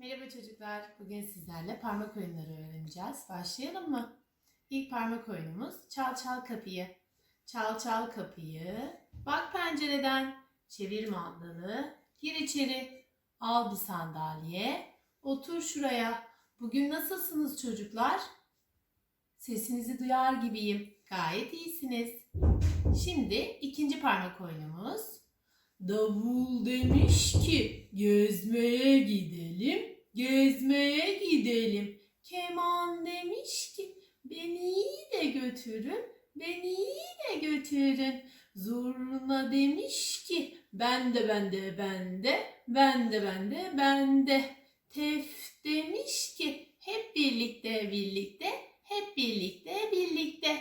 Merhaba çocuklar. Bugün sizlerle parmak oyunları öğreneceğiz. Başlayalım mı? İlk parmak oyunumuz çal çal kapıyı. Çal çal kapıyı. Bak pencereden. Çevir mandalı. Gir içeri. Al bir sandalye. Otur şuraya. Bugün nasılsınız çocuklar? Sesinizi duyar gibiyim. Gayet iyisiniz. Şimdi ikinci parmak oyunumuz. Davul demiş ki gezmeye gidelim, gezmeye gidelim. Keman demiş ki beni de götürün, beni de götürün. Zurna demiş ki ben de ben de ben de, ben de ben de ben de. Tef demiş ki hep birlikte birlikte, hep birlikte birlikte.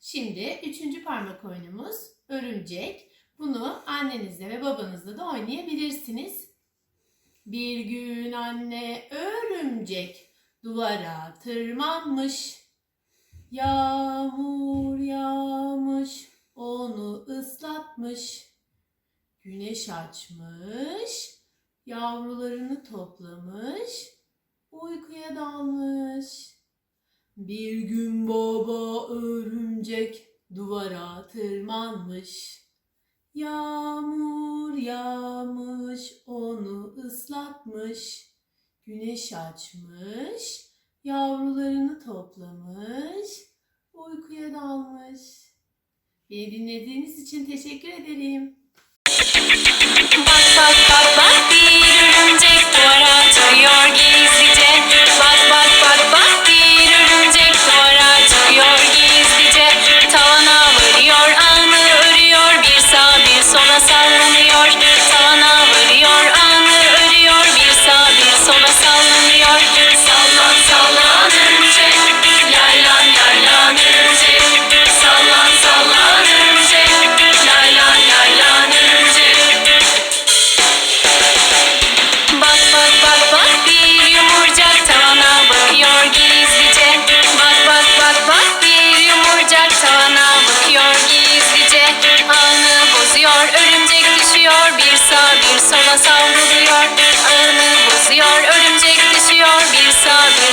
Şimdi üçüncü parmak oyunumuz örümcek. Bunu annenizle ve babanızla da oynayabilirsiniz. Bir gün anne örümcek duvara tırmanmış. Yağmur yağmış, onu ıslatmış. Güneş açmış, yavrularını toplamış, uykuya dalmış. Bir gün baba örümcek duvara tırmanmış. Yağmur yağmış, onu ıslatmış. Güneş açmış, yavrularını toplamış, uykuya dalmış. Beni dinlediğiniz için teşekkür ederim.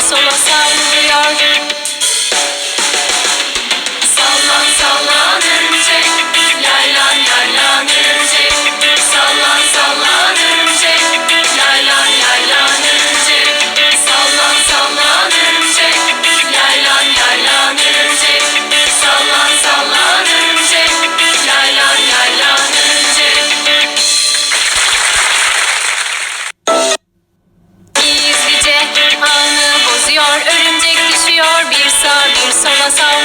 Sağa bir sağa bir sola savruluyor